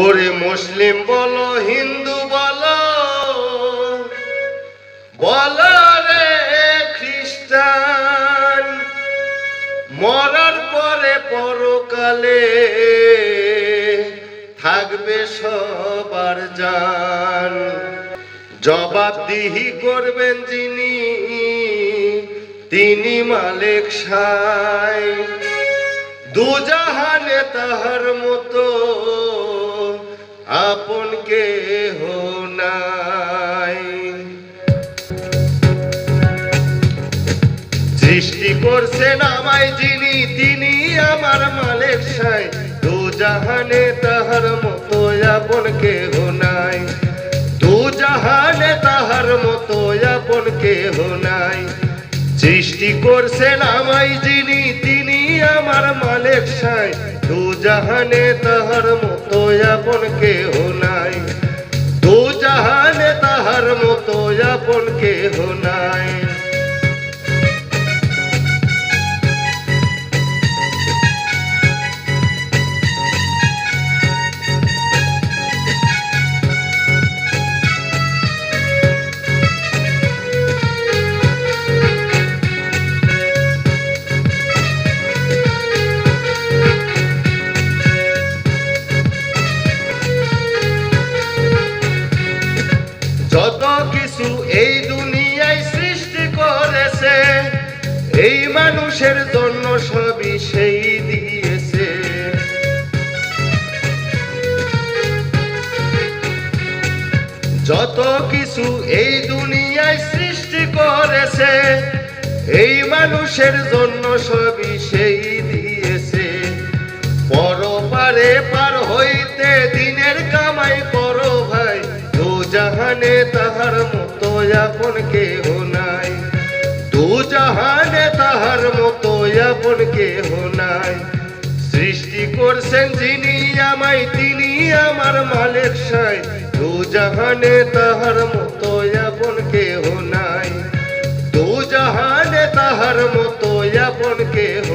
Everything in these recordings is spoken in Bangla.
ওরে মুসলিম বলো, হিন্দু বলো বলো রে খ্রিস্টান, মরার পরে পরকালে থাকবে সবার জান। জবাবদিহি করবেন যিনি, তিনি মালিক সাই। দুজাহানে তাহার মতো আপন কেহ নাই। সৃষ্টি করছেন আমায় যিনি, তিনি আমার মালিক সাই দু জাহানে তাহার মতো আপন কেহ নাই। দু জাহানে তাহার মতো আপন কেহ নাই। সৃষ্টি করছেন আমায় যিনি, তিনি আমার মালিক সাই দু জাহানে তাহার মতো আপন কেহ নাই। দু তাহার মতো আপন কেহ নাই। এই মানুষের জন্য সবই সেই দিয়েছে। যত কিছু এই দুনিয়ায় সৃষ্টি করেছে, এই মানুষের জন্য সবই সেই দিয়েছে। পরপারে পার হইতে দিনের কামাই করো ভাই দু জাহানে তাহার মতো আপন কেহ আপন কেহ নাই। সৃষ্টি করছেন যিনি আমায়, তিনি আমার মালিক সাই। দু জাহানে তাহার মতো আপন কেহ নাই। দু জাহানে তাহার মতো আপন কেহ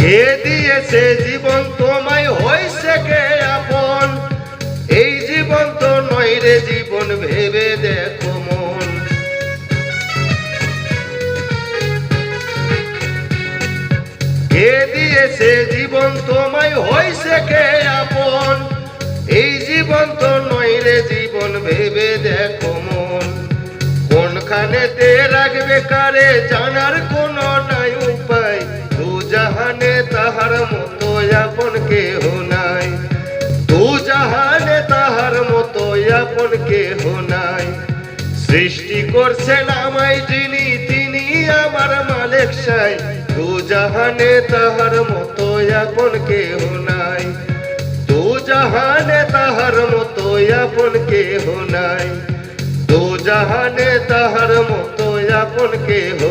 কে দিয়েছে জীবন তোমায় হয়েছে কে আপন? এই জীবন তো নয় রে জীবন ভেবে দেখো মন। কে দিয়েছে জীবন তোমায় হয়েছে কে আপন? এই জীবন তো নয় জীবন ভেবে দেখো মন। কোনখানেতে রাখবে কারে জানার কোনো আপন কেহ নাই। দু জাহানে তাহার মতো আপন কেহ নাই। সৃষ্টি করছেন আমায় যিনি, তিনি আমার মালিক সাই। দু জাহানে তাহার মতো আপন কেহ নাই। দু জাহানে তাহার মতো আপন কেহ নাই। দু জাহানে তাহার মতো আপন কেহ